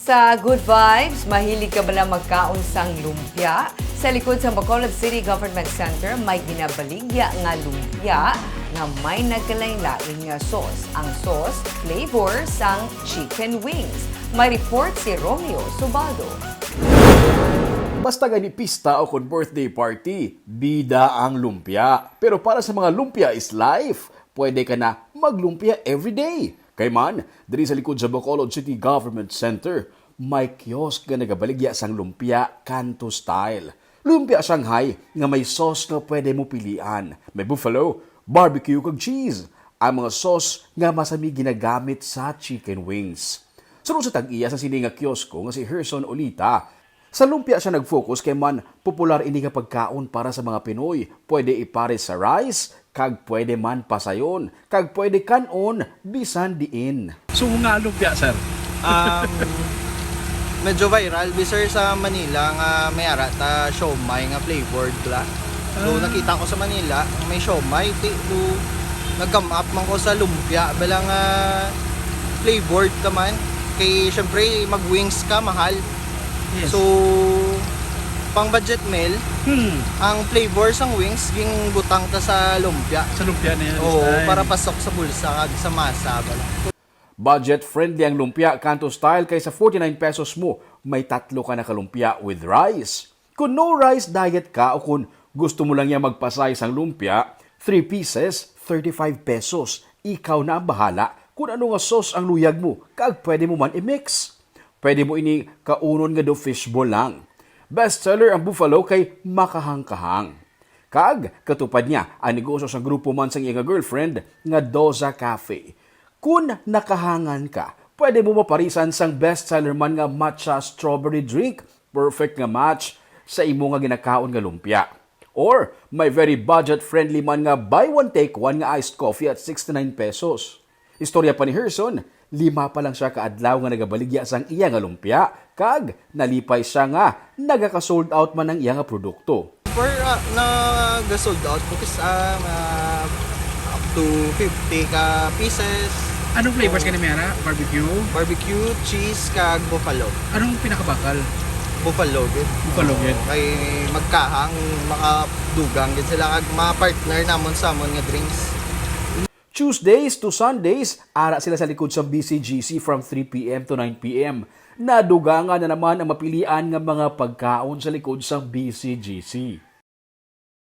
Sa Good Vibes, mahilig ka ba lang magkaon sang lumpia? Sa likod sa Bacolod City Government Center, may ginabaligya nga lumpia na may nagkalain-lain nga sauce. Ang sauce, flavor sang chicken wings. May report si Romeo Subaldo. Basta gani pista o kung birthday party, bida ang lumpia. Pero para sa mga lumpia is life. Pwede ka na maglumpia everyday. Kay man, diri sa likod sa Bacolod City Government Center, may kiosk nga nagabaligya sang lumpia kanto style. Lumpia Shanghai nga may sauce na pwede mo pilian. May buffalo, barbecue kag cheese. Ang mga sauce nga masami ginagamit sa chicken wings. Sunod sa tag-iya sa sini nga kiosko nga si Herson Olita, sa lumpia siya nag-focus kay man popular ini nga pagkaon para sa mga Pinoy. Pwede ipare sa rice, kag pwede man pasayon, kag pwede kanon, bisan diin. So nga lumpia, sir. um, medyo viral bi sir sa Manila nga may ara ta siomay nga flavored la. So Ah. nakita ko sa Manila may siomay ti do nag-come up man ko sa lumpia bala nga flavored naman kay syempre mag-wings ka mahal. Yes. So pang budget meal hmm, ang flavor sang wings ging butang ta sa lumpia. sa lumpia na yan. Oo, style. para pasok sa bulsa kag sa masa bala. Budget-friendly ang lumpia kanto style kaysa 49 pesos mo, may tatlo ka na kalumpia with rice. Kung no rice diet ka o kung gusto mo lang yan magpasay sang lumpia, 3 pieces, 35 pesos. Ikaw na ang bahala kung ano nga sauce ang luyag mo, kag pwede mo man i-mix. Pwede mo ini kaunon nga do fishball lang. Bestseller ang buffalo kay makahang-kahang. Kag, katupad niya, ang negosyo sa grupo man sang iyang girlfriend nga Doza Cafe. Kung nakahangan ka, pwede mo maparisan sang bestseller man nga matcha strawberry drink. Perfect nga match sa imo nga ginakaon nga lumpia. Or may very budget-friendly man nga buy one take one nga iced coffee at 69 pesos. Istorya pa ni Herson, lima pa lang siya kaadlaw nga nagabaligya sang iya nga lumpia, kag nalipay siya nga nagaka-sold out man ang iya nga produkto. For uh, na sold out because um, uh, up to 50 ka pieces Anong flavors ka na Mera? Barbecue? barbecue, cheese kag buffalo. Anong pinakabakal? Buffalo gid. Buffalo gid. Kay magkahang makadugang gid sila kag mga partner namon sa amon nga drinks. Tuesdays to Sundays, ara sila sa likod sa BCGC from 3 p.m. to 9 p.m. Nadugangan na naman ang mapilian ng mga pagkaon sa likod sa BCGC.